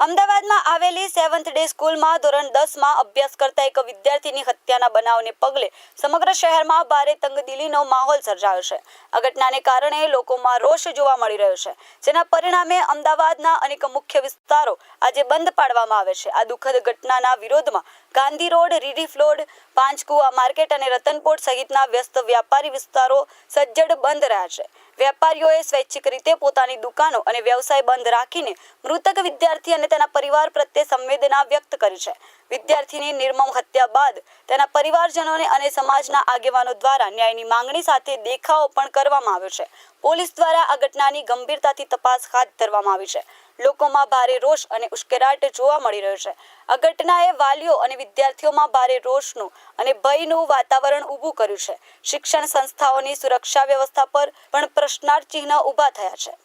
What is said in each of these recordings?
અમદાવાદમાં આવેલી seventh day સ્કૂલમાં ધોરણ દસમાં અભ્યાસ કરતા એક વિદ્યાર્થીની હત્યાના બનાવને પગલે સમગ્ર શહેરમાં ભારે તંગદિલીનો માહોલ સર્જાયો છે. આ ઘટનાને કારણે લોકોમાં રોષ જોવા મળી રહ્યો છે. જેના પરિણામે અમદાવાદના અનેક મુખ્ય વિસ્તારો આજે બંધ પાડવામાં આવે છે. આ દુઃખદ ઘટનાના વિરોધમાં Gandhi road relief road Panchkuva market અને રતનપોર્ટ સહિતના વ્યસ્ત વ્યાપારી વિસ્તારો સજ્જડ બંધ રહ્યા છે. વેપારીઓએ સ્વૈચ્છિક રીતે પોતાની દુકાનો અને વ્યવસાય બંધ રાખીને મૃતક વિદ્યાર્થી અને તેના પરિવાર પ્રત્યે સંવેદના વ્યક્ત કરી છે. વિદ્યાર્થીની નિર્મમ હત્યા બાદ તેના પરિવારજનોને અને સમાજના આગેવાનો દ્વારા ન્યાયની માંગણી સાથે દેખાવો પણ કરવામાં આવ્યો છે. પોલીસ દ્વારા આ ઘટનાની ગંભીરતાથી તપાસ હાથ ધરવામાં આવી છે. લોકોમાં ભારે રોષ અને ઉશ્કેરાટ જોવા મળી રહ્યો છે. આ ઘટનાએ વાલીઓ અને વિદ્યાર્થીઓમાં ભારે રોષનું અને ભયનું વાતાવરણ ઊભું કર્યું છે. શિક્ષણ સંસ્થાઓની સુરક્ષા વ્યવસ્થા પર પણ પ્રશ્નાર્થ ચિહ્ન ઊભા થયા છે.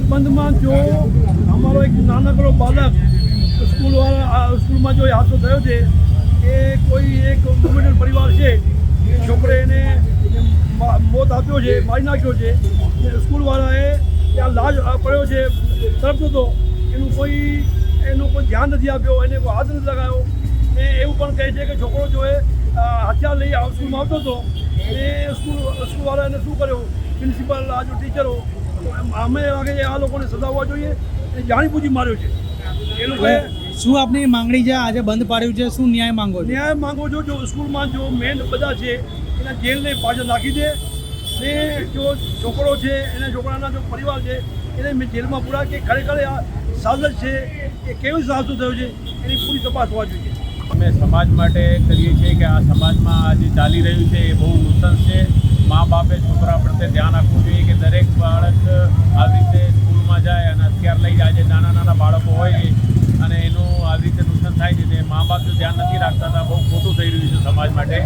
બંધમાં જો અમારો એક નાનકડો બાળક સ્કૂલ વાળા સ્કૂલમાં જો હાથો થયો છે કે કોઈ એક કોમેડિયન પરિવાર છે એ છોકરે એને મા- મોત આપ્યો છે મારી નાખ્યો છે. સ્કૂલવાળાએ ત્યાં લાજ પડ્યો છે તરફ હતો એનું કોઈ એનું કોઈ ધ્યાન નથી આપ્યો એને કોઈ હાથ નથી લગાવ્યો. ને એવું પણ કહે છે કે છોકરો જો એ હથિયાર લઈ સ્કૂલમાં આવતો હતો. એ સ્કૂલ સ્કૂલવાળા એને શું કર્યું? પ્રિન્સિપલ આ જો ટીચરો અમે લાગે છે આ લોકોને સજાવવા જોઈએ એ જાણી બૂજી માર્યો છે. એ લોકોએ શું આપની માંગણી છે? આજે બંધ પાડ્યું છે શું ન્યાય માંગો ન્યાય માંગો છો જો સ્કૂલમાં જો મેન બધા છે એના જેલને પાછળ નાખી દે ને જો છોકરો છે, એના છોકરાના જો પરિવાર છે, એને મેં જેલમાં પૂરા કે ખરેખર આ સાધન છે એ કેવી સાજુ થયો છે, એની પૂરી તપાસ હોવા જોઈએ. અમે સમાજ માટે કરીએ છીએ કે આ સમાજમાં આજે ચાલી રહ્યું છે એ બહુ નુકસાન છે. મા બાપે છોકરા પ્રત્યે ધ્યાન આપવું જોઈએ કે દરેક બાળક આવી રીતે સ્કૂલમાં જાય અને અત્યાર લઈ જાય છે નાના નાના બાળકો હોય અને એનું આવી રીતે નુકસાન થાય છે. ને મા બાપ જો ધ્યાન નથી રાખતા હતા બહુ ખોટું થઈ રહ્યું છે સમાજ માટે.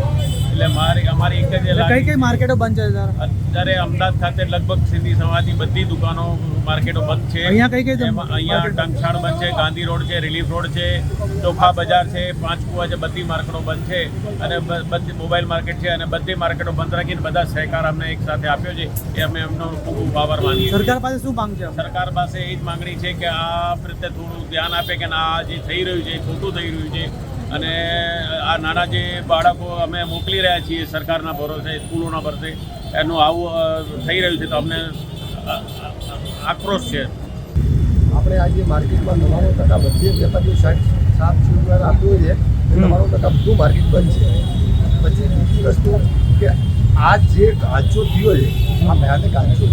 એટલે મારી અમારી એક જ કઈ કઈ માર્કેટો બંધ છે અત્યારે અમદાવાદ ખાતે લગભગ સિંધી સમાજની બધી દુકાનો માર્કેટો બંધ છે. અહીંયા કઈ કઈ અહીંયા ટંકશાળ બંધ છે ગાંધી રોડ છે રિલીફ રોડ છે ચોખા બજાર છે પાંચકુવા છે બધી માર્કેટો બંધ છે. અને બધી મોબાઈલ માર્કેટ છે અને બધી માર્કેટો બંધ રાખીને બધા સહકાર અમને એક સાથે આપ્યો છે એ અમે એમનો ખૂબ ખૂબ આભાર માનીએ સરકાર પાસે શું માંગ છે? સરકાર પાસે એ જ માંગણી છે કે આ પ્રત્યે થોડું ધ્યાન આપે કે ના આ જે થઈ રહ્યું છે ખોટું થઈ રહ્યું છે અને આ નાના જે બાળકો અમે મોકલી રહ્યા છીએ સરકારના ભરોસે સ્કૂલોના ભરોસે એનું આવું થઈ રહ્યું છે તો અમને આક્રોશ છે. આપણે આજે માર્કેટમાં નવ્વાણું ટકા બધી વેપારીઓ સાઠ સાત સુધી આપ્યું છે નવ્વાણું ટકા બધું માર્કેટ બંધ છે પછી બીજી વસ્તુ કે આ જે કાચો થયો છે આ ભયાનક કાચો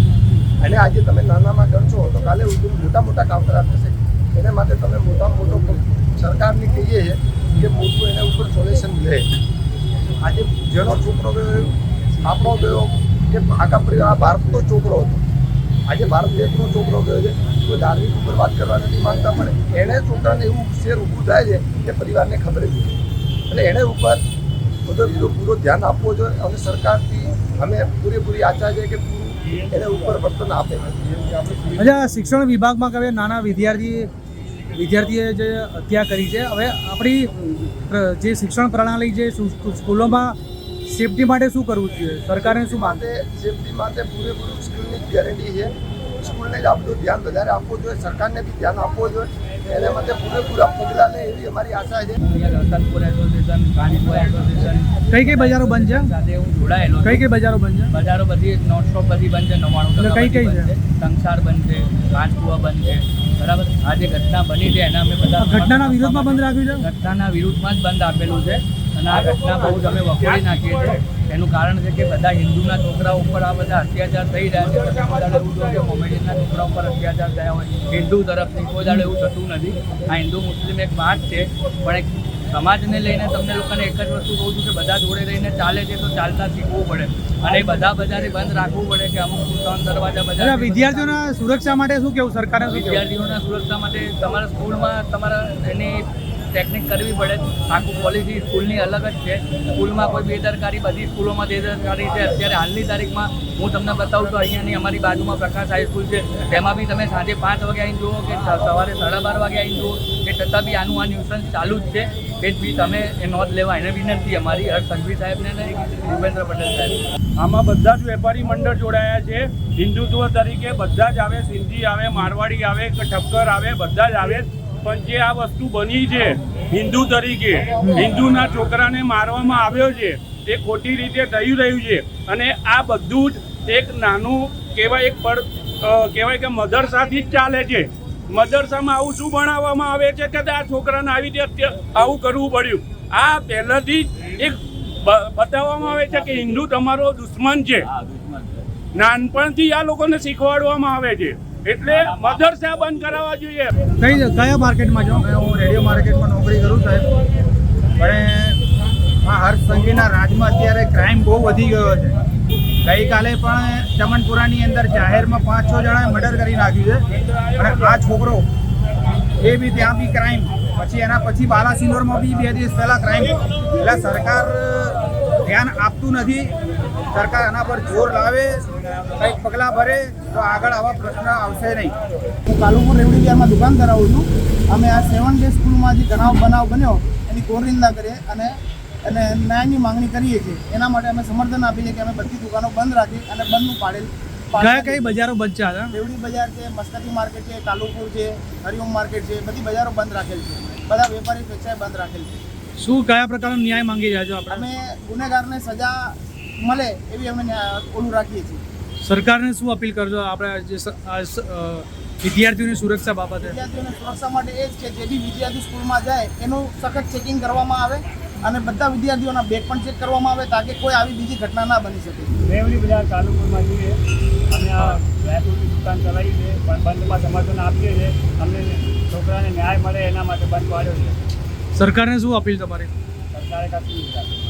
અને આજે તમે નાનામાં ગણશો તો કાલે ઉદ્યોગ મોટા મોટા કામકાજ થશે એને માટે તમે મોટા મોટો સરકારને કહીએ છીએ કે મોટું એના ઉપર સોલ્યુશન લે. આજે જેનો છોકરો ગયો, આપણો ગયો, કે આખા પરિવાર ભારતનો છોકરો હતો. આજે ભારત દેશનો છોકરો ગયો છે તો ધાર્મિક ઉપર વાત કરવા નથી માંગતા, પણ એણે છોકરાને એવું શેર ઊભું થાય છે કે પરિવારને ખબર જ એટલે એણે ઉપર બધો બીજો પૂરો ધ્યાન આપવો જોઈએ અને સરકારથી અમે પૂરેપૂરી આશા છે કે પૂરું એને ઉપર વર્તન આપે. અચ્છા, શિક્ષણ વિભાગમાં કવે નાના વિદ્યાર્થી વિદ્યાર્થીએ જે હત્યા કરી છે. હવે આપણી જે શિક્ષણ પ્રણાલી છે સ્કૂલોમાં સેફટી માટે શું કરવું જોઈએ? સરકારે શું માટે સેફટી માટે પૂરેપૂરું સ્કૂલની ગેરંટી છે. સ્કૂલને જ આપણું ધ્યાન વધારે આપવું જોઈએ સરકારને બી ધ્યાન આપવું જોઈએ. એના માટે પૂરેપૂરા પગલાં લે એવી અમારી આશા છે. કઈ કઈ બજારો બંધ છે? સાથે હું જોડાયેલો કઈ કઈ બજારો બંધ છે? બજારો બધી નોટ સ્ટોપ બધી બંધ છે નવ્વાણું કઈ કઈ છે? સંસાર બંધ છે કાચકુવા બંધ છે. બરાબર? આ જે ઘટના બની છે એના અમે બધા ઘટનાના વિરોધમાં બંધ રાખ્યું છે? ઘટનાના વિરુદ્ધમાં જ બંધ આપેલું છે અને આ ઘટના બહુ જ અમે વખોડી નાખીએ છીએ. એનું કારણ છે કે બધા હિન્દુના છોકરા ઉપર આ બધા અત્યાચાર થઈ રહ્યા છે. તમે એવું જો કે કોમેડિયનના છોકરા ઉપર અત્યાચાર થયા હોય. હિન્દુ તરફથી કોઈ દાડે એવું થતું નથી. આ હિન્દુ મુસ્લિમ એક વાત છે પણ એક સમાજને લઈને તમને લોકોને એક જ વસ્તુ કહું છું કે બધા જોડે રહીને ચાલે છે તો ચાલતા શીખવું પડે. અને બધા બજારે બંધ રાખવું પડે કે અમુક ત્રણ દરવાજા બધા બજાર વિદ્યાર્થીઓના સુરક્ષા માટે શું કેવું? સરકારે વિદ્યાર્થીઓના સુરક્ષા માટે તમારા સ્કૂલમાં તમારા એની ટેકનિક કરવી પડે. આખું પોલિસી સ્કૂલની અલગ જ છે. સ્કૂલમાં કોઈ બેદરકારી બધી સ્કૂલોમાં બેદરકારી છે. અત્યારે હાલની તારીખમાં હું તમને બતાવું તો અહીંયાની અમારી બાજુમાં પ્રકાશ હાઈસ્કૂલ છે. તેમાં બી તમે સાંજે પાંચ વાગે આવીને જુઓ કે સવારે સાડા બાર વાગે આવીને જુઓ કે છતાં બી આનું આ ન્યુસન્સ ચાલુ જ છે. એ જ બી તમે એ નોંધ લેવા. એને વિનંતી અમારી હર્ષ સંઘવી સાહેબને ને ભૂપેન્દ્ર પટેલ સાહેબ આમાં બધા જ વેપારી મંડળ જોડાયા છે. હિન્દુત્વ તરીકે બધા જ આવે, સિંધી આવે, મારવાડી આવે, કે, ઠક્કર આવે, બધા જ આવે. પણ જે આ વસ્તુ બની છે, હિન્દુ તરીકે, હિન્દુના છોકરાને મારવામાં આવ્યો છે એ ખોટી રીતે થઈ રહ્યું છે. અને આ બધું જ એક નાનું કહેવાય એક પડ કહેવાય કે મદરસાથી જ ચાલે છે. મદરસામાં આવું શું ભણાવવામાં આવે છે કે આ છોકરાને આવી રીતે આવું કરવું પડ્યું? આ પહેલાથી જ એક બતાવવામાં આવે છે કે હિન્દુ તમારો દુશ્મન છે. નાનપણથી આ લોકોને શીખવાડવામાં આવે છે. એટલે મદરસા બંધ કરાવવા જોઈએ. કઈ કયા માર્કેટમાં છો? હું રેડિયો માર્કેટમાં નોકરી કરું સાહેબ. પણ આ હર્ષ સંઘીના રાજમાં અત્યારે ક્રાઇમ બહુ વધી ગયો છે. ગઈકાલે પણ ચમનપુરાની અંદર જાહેરમાં પાંચ છ જણાએ મર્ડર કરી નાખ્યું છે. અને આ છોકરો એ બી ત્યાં બી ક્રાઇમ પછી એના પછી બાલાસિનોરમાં બી બે દિવસ પહેલાં ક્રાઇમ એટલે સરકાર ધ્યાન આપતું નથી. સરકાર આના પર જોર લાવે કંઈક પગલાં ભરે તો આગળ આવા પ્રશ્ન આવશે નહીં. હું કાલુપુર રેવડી બિહારમાં દુકાન ધરાવું છું. અમે આ સેવન ડે સ્કૂલમાં જે ઘણા બનાવ બન્યો એની કોરિંદા કરીએ અને અને ન્યાયની માંગણી કરીએ છીએ. એના માટે અમે સમર્થન આપીએ કે અમે બધી દુકાનો બંધ રાખી અને બંધનું પાડેલ કયા કઈ બજારો બચ્યા હતા રેવડી બજાર છે મસ્કતી માર્કેટ છે કાલુપુર છે હરિઓમ માર્કેટ છે બધી બજારો બંધ રાખેલ છે. બધા વેપારી સ્વેચ્છાએ બંધ રાખેલ છે. શું કયા પ્રકારનો ન્યાય માંગી રહ્યા છો આપણે? અમે ગુનેગારને સજા મળે એવી અમે ઓલું રાખીએ છીએ. સરકારને શું અપીલ કરજો? આપણે જે વિદ્યાર્થીઓની સુરક્ષા બાબતે. વિદ્યાર્થીઓને સુરક્ષા માટે એ જ કે જે બી વિદ્યાર્થી સ્કૂલમાં જાય એનું સખત ચેકિંગ કરવામાં આવે અને બધા વિદ્યાર્થીઓના બેગ પણ ચેક કરવામાં આવે તાકે કોઈ આવી બીજી ઘટના ના બની શકે. મેવલી બજાર કાલુપુરમાં જઈએ અને આ ડ્રાયફ્રૂટની દુકાન ચલાવી છે પણ બંધમાં સમર્થન આપીએ છીએ અમને છોકરાને ન્યાય મળે એના માટે બંધ પાડ્યો છે. સરકારને શું અપીલ તમારી? સરકારે રાખ્યું.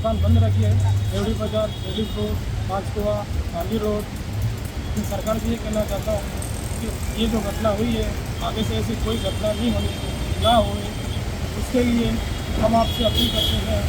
दुकान बंद रखी है। Revdi Bazaar relief road, Panchkuva, Gandhi road. मैं सरकार से ये कहना चाहता हूँ कि ये जो घटना हुई है, आगे से ऐसी कोई घटना नहीं होनी, ना हो उसके लिए हम आपसे अपील करते हैं।